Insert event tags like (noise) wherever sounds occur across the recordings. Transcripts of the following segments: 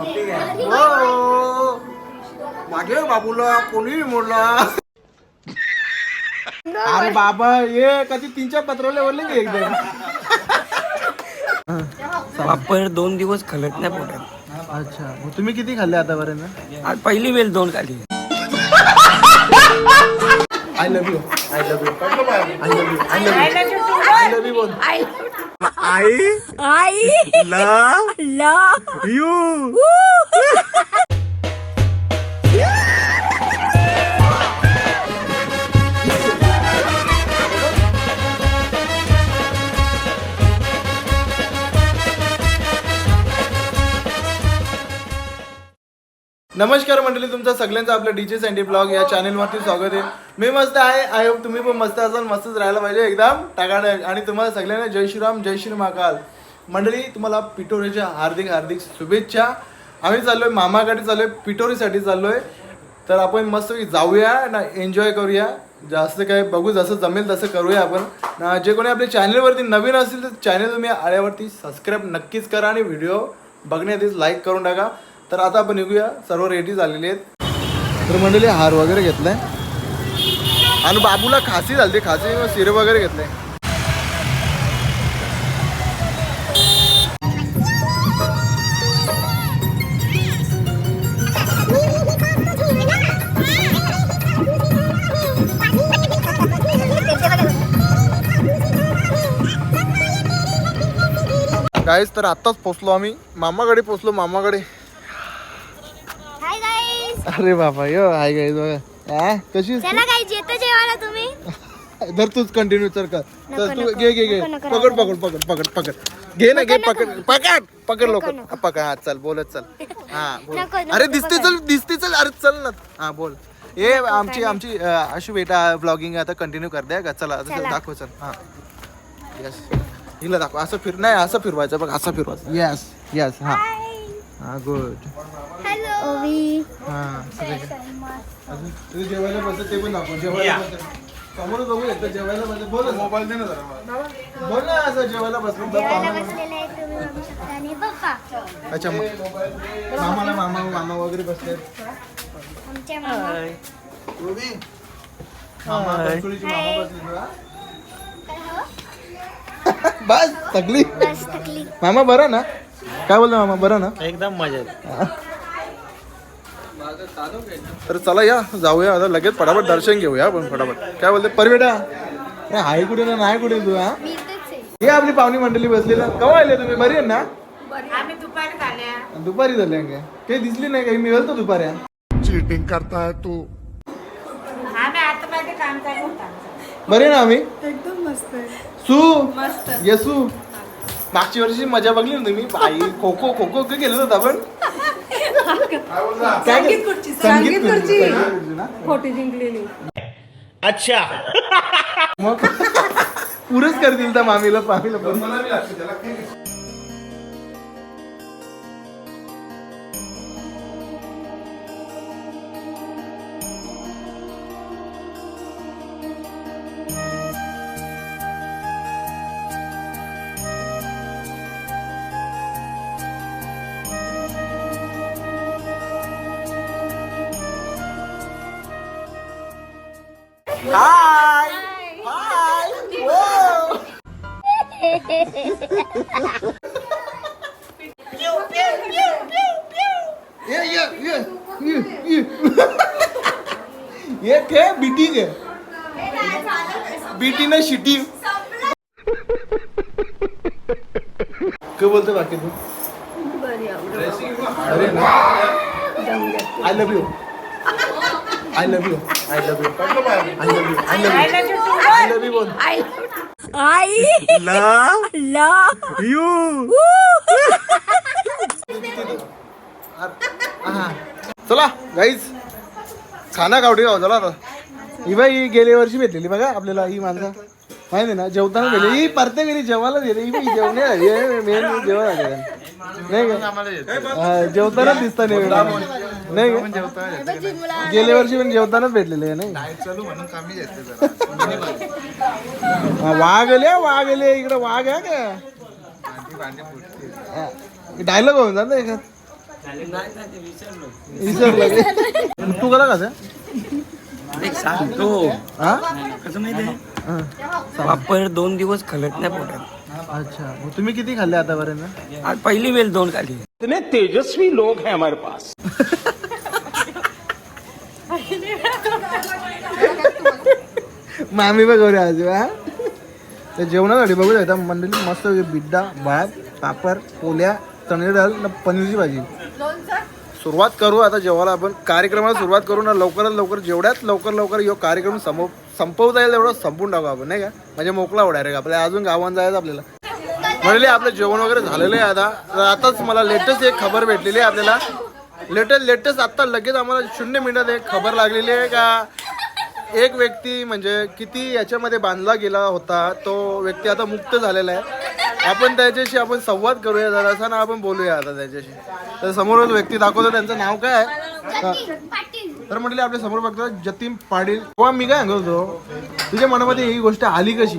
हो मागे बाबूला कोणी मोडला अरे बाबा ये कधी तीनच्या पत्रवले बोलले की एकदम वापर दोन दिवस खलत नाही पोटात अच्छा मग तुम्ही किती खाल्ले आतापर्यंत आज पहिली वेळ दोन खाली I love you I love you I love you I love you I love you बोल आई आई लव्ह ला यू नमस्कार मंडळी तुमचं सगळ्यांचं आपलं डीजे सँडी ब्लॉग या चॅनलवरती स्वागत आहे. मी मस्त आहे. आय होप तुम्ही पण मस्त असाल मस्तच राहायला पाहिजे एकदम टाकाड आणि तुम्हाला सगळ्यांना जय श्रीराम जय श्री महाकाल. मंडळी तुम्हाला पिठोरीच्या हार्दिक हार्दिक शुभेच्छा. आम्ही चाललोय मामाकडे चाललोय पिठोरीसाठी चाललोय. तर आपण मस्त जाऊया ना एन्जॉय करूया. जास्त काय बघू जसं जमेल तसं करूया आपण. जे कोणी आपल्या चॅनलवरती नवीन असतील तर चॅनल तुम्ही आल्यावरती सबस्क्राईब नक्कीच करा आणि व्हिडिओ बघण्याआधीच लाईक करून टाका. तर आता आपण निघूया. सर्व रेडी झालेले आहेत. तर मंडळी हार वगैरे घेतलाय. आणि बाबूला खासी झाली खासी शिरे वगैरे घेतले काहीच तर आत्ताच पोचलो आम्ही. मामाकडे पोचलो मामाकडे. अरे बाबा यो हाय गाईज बघा कशी चला जेवायला तुम्ही? तू? धर तूच कंटिन्यू तर कर तर तू घे घे घे. पकड. पकड पकड पकड पकड. घे ना घे पकड. पकड पकड. हा, पकड हा चल बोलत चल. हा बोल. अरे दिसते. चल दिसते चल. अरे चल ना. हा बोल. ए आमची आमची अशी बेटा ब्लॉगिंग आता कंटिन्यू करते का चला आता चल, चला. दाखव चल. हा. यस हिला दाखव. असं फिर नाही असं फिरवायचं बघ असं फिरवायचं. यस यस हा. हा गुड हॅलो ओवी. हा सगळे अजून तुझं जेवायला बसत ते पण दाखव. जेवायला बसत. समोर बघू एकदा जेवायला बसत. बोल मोबाईल दे ना जरा. बोल ना असं जेवायला बसलो. जेवायला बसलेले आहेत तुम्ही बघू शकता. आणि पप्पा अच्छा मग. मामाला मामा मामा वगैरे बसले आमच्या मामा. मामा कणसुळीचे मामा बसले तुला हो? (laughs) बस तकली बस थकली. मामा बरं ना? काय बोलतो मामा? बरं ना? एकदम मजा तर चला या जाऊया आता लगेच फटाफट दर्शन घेऊया आपण फटाफट. काय बोलते? परवेटा? अरे हाय कुठे ना नाही कुठे तू हा? आहे. हे आपली पाहुणी मंडळी बसली ना केव्हा आले तुम्ही? बरी आहे ना? आम्ही दुपारी झाले. काय काही दिसली नाही काही मिळेल तर दुपारी हा? चीटिंग करता है तू बरे ना आम्ही? एकदम मस्त सू? मस्त. येसू? मागच्या वर्षी मजा बघली ना तुम्ही बाई खो खो खो खो गेलो होतो आपण काय संगीत खुर्ची, संगीत ना? खोटी जिंकलेली. मग? पुरच करतील त्या मामीला मामीला पण हाय हाय Whoa! ये ये ये ये ये ये काय बीटी आहे बीटी ना शिटी काय बोलतो बाकी तू अरे ना I love you I love you I love you I love you I love you I love you बोल आई लव ला यू चला गाईज खाना गावठी गाव चला आता. ही बाई गेल्या वर्षी भेटलेली बघा आपल्याला ही माणसं. माहिती ना जेवताना गेली. ही परत गेली जेवायला गेली. ही जेवणे मेन जेवण आले. नाही का? हा, जेवताना दिसता नाही नाही गेल्या वर्षी पण जेवतानाच भेटलेले आहे नाही? वाघ आले वाघ आले. इकडे वाघ आहे का? डायलॉग होऊन जात एखाद. नाही नाही, ते विसरलो विसरलं की? तू? कला कसं एक सांगतो. हा? कसं माहिती आहे? हा. वापर दोन दिवस खलत नाही पोटात. अच्छा. मग तुम्ही किती खाल्ले आतापर्यंत? आज पहिली वेळ दोन खाली इतने तेजस्वी लोग हैं हमारे पास. आम्ही बघ आज हा? तर जेवणासाठी बघू शकता मंडळी मस्त बिड्डा भात पापड पोल्या चणे डाळ न पनीरची भाजी. सुरुवात करू आता जेवायला आपण कार्यक्रमाला सुरुवात करू ना लवकरात लवकर जेवढ्यात लवकर लवकर यो कार्यक्रम संपव संपवता येईल तेवढं संपून टाकू आपण नाही का? म्हणजे मोकळा हो डायरेक्ट आपल्याला. अजून गावात जायचं आपल्याला. म्हणले आपलं जेवण वगैरे झालेलं आहे आता. तर आताच मला लेटेस्ट एक खबर भेटलेली आहे आपल्याला. लेटेस्ट लेटेस्ट आत्ता लगेच आम्हाला शून्य मिनिटात एक खबर लागलेली आहे का? एक व्यक्ती म्हणजे किती याच्यामध्ये बांधला गेला होता तो व्यक्ती आता मुक्त झालेला आहे. आपण त्याच्याशी आपण संवाद करूया जरासा ना आपण बोलूया आता त्याच्याशी. तर समोरच व्यक्ती दाखवतो त्यांचं नाव काय आहे. पाटील. तर म्हटले आपल्यासमोर बघतो जतीन पाटील. किंवा मी काय सांगत होतो तुझ्या मनामध्ये ही गोष्ट आली कशी?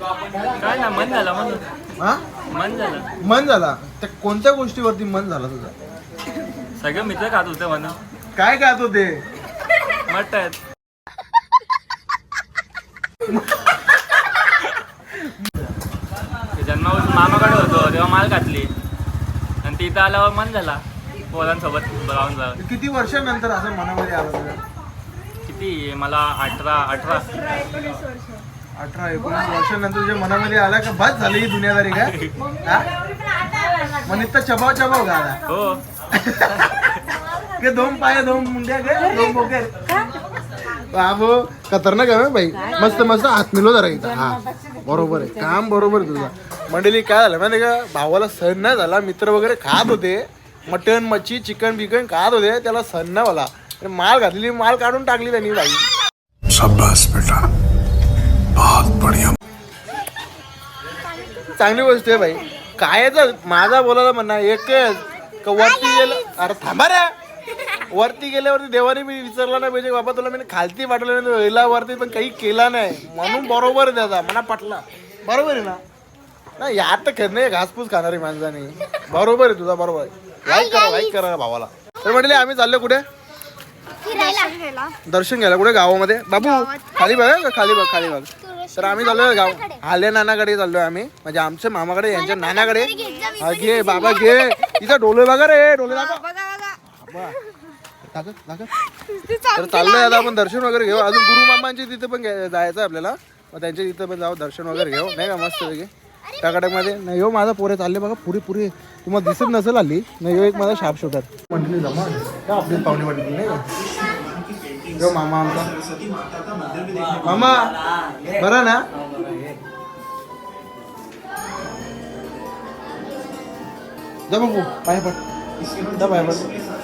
काय ना मन झालं मन हा? मन झालं. मन झाला? त्या कोणत्या गोष्टीवरती मन झाला तुझा? सगळे मित्र खात होते म्हणून. काय खात होते? मटन. जन्मापासून मामाकडे होतो तेव्हा माल घातली. आणि तिथं आल्यावर मन झाला पोरांसोबत राहून जा किती वर्षानंतर असं मनामध्ये आलं तुझ्या किती? मला अठरा अठरा. अठरा एकोणीस वर्षानंतर तुझ्या मनामध्ये आला का बस झाली ही दुनियादारी काय (laughs) हा? मग नुसतं चबाव चबाव का आला हो. (laughs) के दोन पाय दोन मुंड्या दोन बोके बाबू खतरनाक आहे बाई. मस्त मस्त हात मिलो जरा इथं. हा बरोबर आहे. काम बरोबर आहे तुझं. मंडळी काय झालं माहिती का? भावाला सण नाही झाला मित्र वगैरे खात होते. मटन मच्छी चिकन बिकन खात होते त्याला सण नाही मला आणि माल घातलेली माल काढून टाकली त्यांनी बाई. शाबाश बेटा. बहुत बढ़िया. चांगली गोष्ट आहे भाई काय माझा बोलायला म्हणणं एकच. का वरती गेलं. अरे थांबा रे. वरती गेल्यावरती देवाने मी विचारला नाही पाहिजे बाबा तुला मी खालती पाठवलं नाही वेळेला वरती पण काही केला नाही. म्हणून बरोबर त्याचा मना पटला. बरोबर आहे ना? नाही यात तर खेळ नाही घासपूस खाणारी माणसाने. बरोबर आहे तुझा बरोबर आहे. लाईक करा लाईक करा भावाला. तर म्हटले आम्ही चाललो कुठे? दर्शन घ्यायला. कुठे? गावामध्ये. बाबू खाली बघ हं, खाली बघ खाली बघ. तर आम्ही चाललोय गाव आले नानाकडे चाललोय आम्ही. म्हणजे आमच्या मामाकडे यांच्या नानाकडे. घे बाबा घे. इथं डोले बघा रे डोले दाखव. तर चाललोय आता आपण दर्शन वगैरे घेऊ. अजून गुरु मामांची तिथे पण गे- जायचं आहे आपल्याला. मग त्यांच्या तिथे पण जाऊ दर्शन वगैरे घेऊ. नाही का मस्त पैकी. टाकाटकमध्ये. नाही हो माझा पोरे चालले बघा पुरी पुरी. तुम्हाला दिसत नसेल आली नाही हो एक माझा शाप शूटर मंडळी जमा का आपली पाहुणे मंडळी नाही का? यो मामा आमचा. मामा बरा ना? जा बघू पाय पड. जा पाय पड.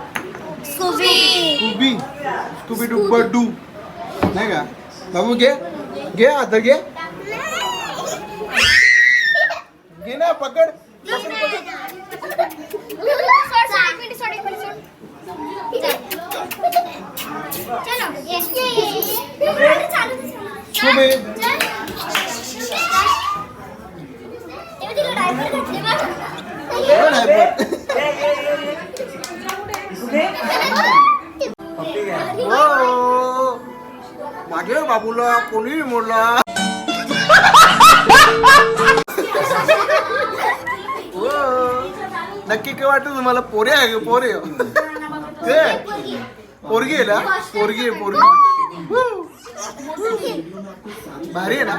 स्कूबी स्कूबी डू डू नाही का बाबू घे घे आता घे घे ना पकड। स्कूबी? हो. मागे बाबूला कोणी मोडला. हो. नक्की काय वाटतं तुम्हाला? पोरे आहे? पोरे ते? पोरगी आहे ना? पोरगी आहे पोरगी. भारी आहे ना?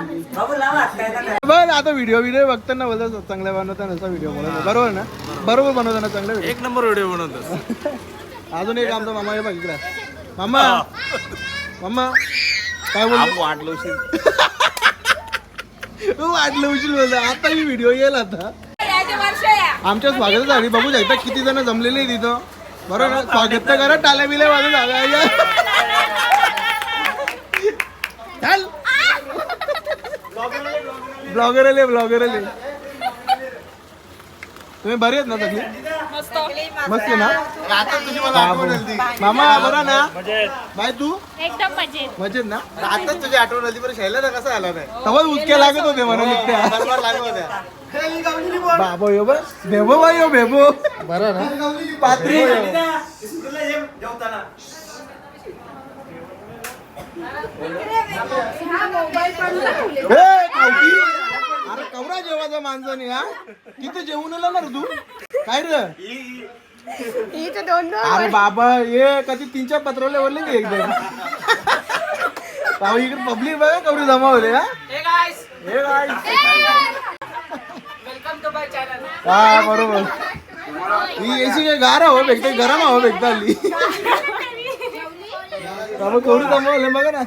बघ आता व्हिडिओ व्हिडिओ बघताना बोलतात चांगल्या बनवताना असा व्हिडिओ बनवतो बरोबर ना? बरोबर बनवताना चांगला व्हिडिओ एक नंबर व्हिडिओ बनवतो (laughs) अजून एक आमचा मामा हे बघ इकडे. मामा. मामा. काय बोलतो वाटलो वाटलं उशीर बोलतो आता मी व्हिडिओ येईल आता. आमच्या स्वागतासाठी बघू शकता किती जण जमलेले आहे तिथं बरोबर? स्वागत तर करा टाल्या बिल्या झाल्या चल. ब्लॉगर आले ब्लॉगर आले. तुम्ही बरे आहेत ना सगळे मस्त. आहे ना? बाबू. मामा बरा ना? बाय तू? एकदम मजेत. मजेत ना? आता तुझी आठवण आली बरं शैला कसा आला नाही? तेव्हा उचक्या लागत होते म्हणून इतक्या बरोबर होत्या. बाबो यो बस भेबो बाई यो भेबो. बरं ना. पात्री. ए. कवरा जेवायचा माणसाने हा? तिथे जेवून आला ना रे तू? काय रे? अरे बाबा ये कधी तीन चार पत्रवले वरले की एकदम ताऊ इकडे पब्लिक बघा कवरी जमावले हा? हे. हा बरोबर. ही एसी काय गार हवं भेटते गरम हवं भेटत आली बाबा कवरी जमावले बघा ना.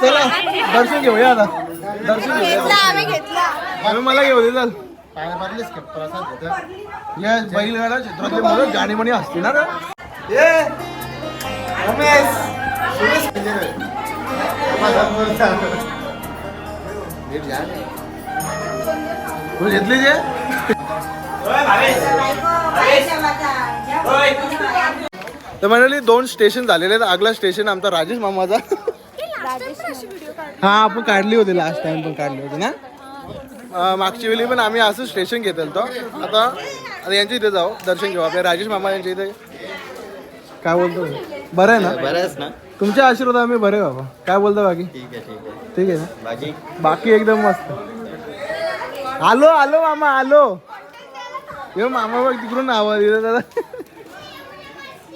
चला दर्शन घेऊया आता. आम्ही घेतला. आम्ही मला घेऊ दे चल. या बैलगाडा क्षेत्रातले मुलं गाणी म्हणी असते ना? रे ये. रमेश. सुरेश. तू घेतली जे तर म्हणाली दोन स्टेशन झालेले आहेत. आगला स्टेशन आमचा राजेश मामाचा. हा आपण काढली होती लास्ट टाइम पण काढली होती ना? मागच्या वेळी पण आम्ही असं स्टेशन घेत होतो आता आता यांच्या इथे जाऊ दर्शन घेऊ. आपल्या राजेश मामा यांच्या इथे. काय बोलतो? बरं आहे ना? बरंच ना? तुमच्या आशीर्वाद आम्ही बरे बाबा. काय बोलतो बाकी? ठीक आहे ठीक आहे. ठीक आहे ना? बाकी? बाकी एकदम मस्त. आलो आलो मामा आलो. ये मामा बघ तिकडून आवाज येतो दादा.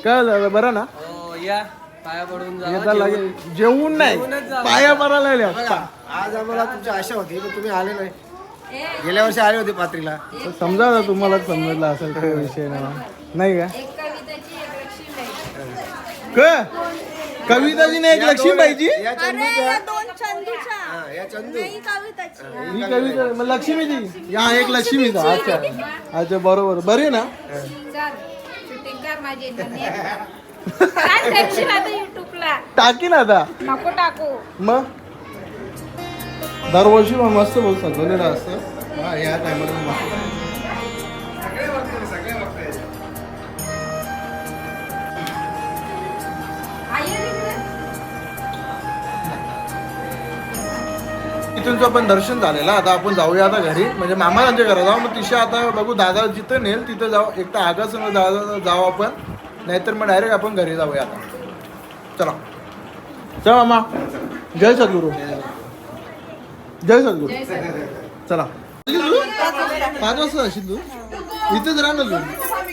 काय झालं बरं ना? या. पाया पडून येता लागेल जेवून नाही. पाया पडायला लागले आता. आज आम्हाला तुमची आशा होती पण तुम्ही आले नाही. गेल्या वर्षी आले होते पात्रीला. तर समजा आता तुम्हाला समजला असेल काही विषय नाही. नाही का? क? कविताची नाही एक लक्ष्मीबाईची या चंदूच्या दोन चंदूच्या. हा, या चंदू. ही कविताची. ही कविता मग लक्ष्मीची. या एक लक्ष्मीचा. अच्छा. अच्छा बरोबर. बरी आहे ना? शूटिंग कर माझी (laughs) काय टाकशील आता युट्यूबला? टाकी ना आता. नको टाकू. मग? दरवर्षी मग मस्त बोल सजवलेलं असतं. हा या टायमाला मस्त इथूनचं पण दर्शन झालेलं आता आपण जाऊया आता घरी. म्हणजे मामा त्यांच्या घरात जाऊ मग तिशा आता बघू दादा जिथं नेल तिथं जाऊ. एक तर आगासून दादा जाऊ आपण. नाहीतर मग डायरेक्ट आपण घरी जाऊया आता. चला. चल मामा. जय सद्गुरू. जय सद्गुरू. चला. पाच वाजता असेल तू? इथेच राहणार तू.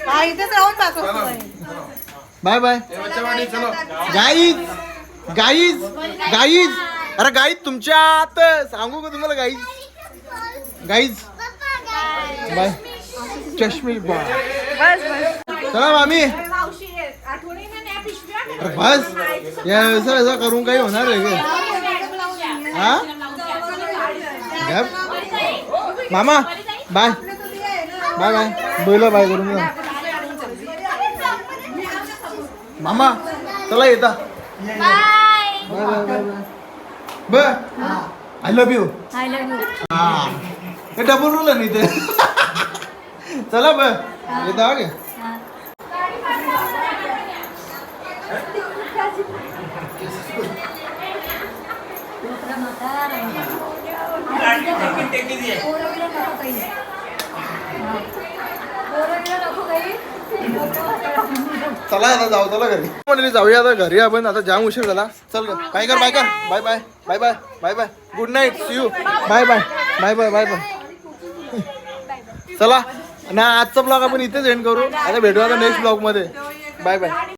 हा इथेच राहून पाहतो bye bye. Guys guys guys. अरे गाईज तुमच्यात सांगू का तुम्हाला गाईज? गाईज. बाय. चष्मी बाय. चला मामी. बस. या असं असं करून काही होणार आहे का? हा? गप. मामा बाय. Bye bye. बोला बाय करून. मामा चला येता. Bye bye bye bye. ब. I love you I love you हा. हे डबल रोल आहे इथे. चला ब. येता हा चला आता जाऊ चला घरी. म्हणले जाऊया आता घरी आपण आता जाम उशीर झाला. चल काय कर बाय कर. Bye bye bye bye bye bye. Good night see you bye bye bye bye bye bye चला ना आजचा ब्लॉग आपण इथेच एंड करू. आता भेटू आता नेक्स्ट ब्लॉगमध्ये. Bye bye